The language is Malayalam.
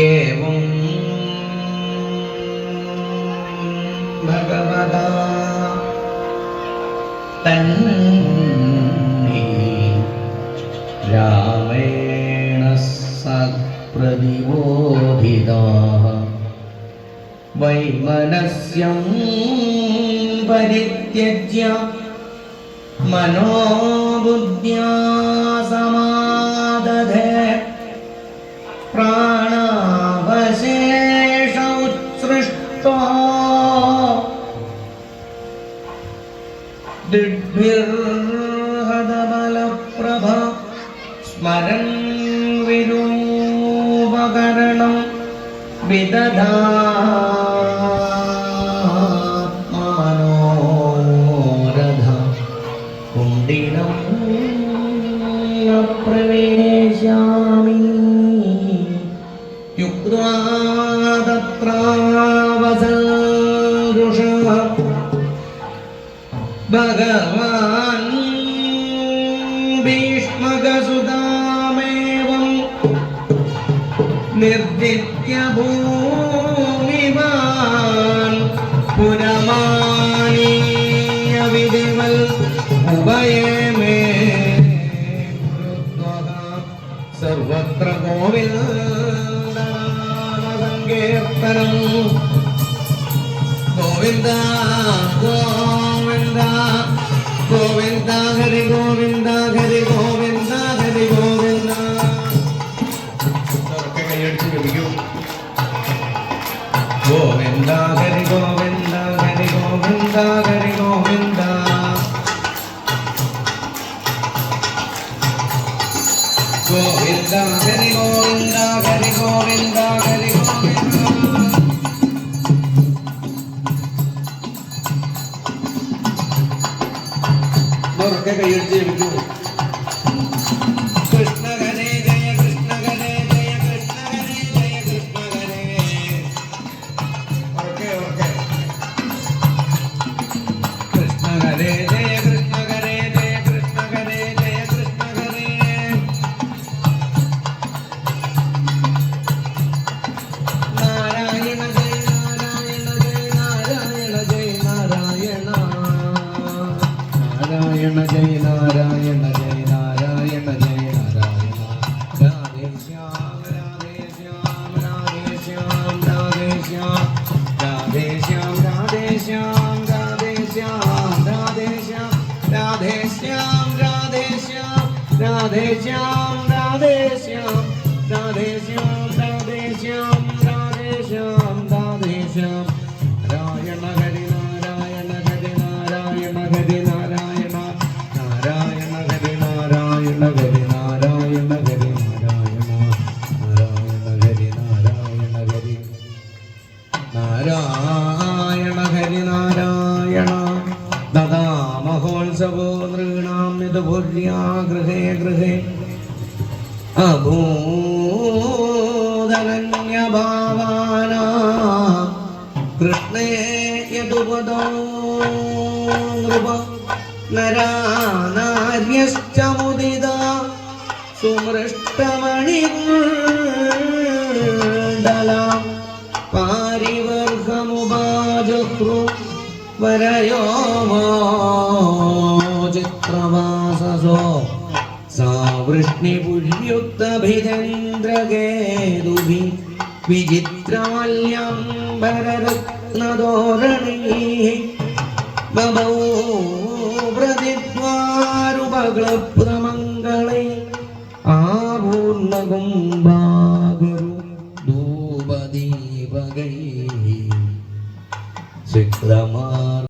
एवं भगवता तन्नि रामेण सत्प्रतिबोधिताः वैमनस्यं परित्यज्य मनोबुद्ध्या समादधे प्राणावशेष ദിഗ്ഭിർഹതബലപ്രഭ സ്മരൻ വിരൂപകരണം കുണ്ടിനം പ്രവേശാമി. യുക്വാ ഭഗവാൻ ഭീഷ്മകസുതാമേവം നിർജിത്യ ഭൂമിവാൻ സർവത്ര ഗോവിന്ദ സങ്കീർത്തനം ഗോവിന്ദ ഗോ கோவிந்தா ஹரி கோவிந்தா. ஹரி கோவிந்தா ஹரி கோவிந்தா கையடிச்சு கோவிந்தா ஹரி ഇതൊക്കെ കൈയടിച്ച് എടുക്കുള്ളൂ നാരായണ ജയ നാരായണ ജയ നാരായണ ജയ നാരായണ രാധേ ശ്യാം രാധേ ശ്യാം രാധേ ശ്യാം രാധേ ശ്യാം രാധേ ശ്യാം രാധേ ശ്യാം രാധേ ശ്യാം രാധേ ശ്യാം രാധേ ശ്യാം രാധേ ശ്യാം രാധേ ശ്യാം രാധേ ശ്യാം രാധേ वंशवो नृणां यदुभुर्या गृहे गृहे अभूदनन्यभावाना कृष्णे यदुपदो नृप नरा नार्यश्च मुदिदा सुमृष्टमणिर्दला पारिवर्गमुपाजहृ പരയോമോചിത്രവാസസോ സാവൃഷ്ണിപുര്യുക്തഭിജന്ദ്രകേതുഭി വിചിത്രമല്യം ഭരരത്നതോരണീ ബഭൂ പ്രതിദ്വാരുപഗ്ലപ്തമംഗളൈ ആപൂർണകുംഭാ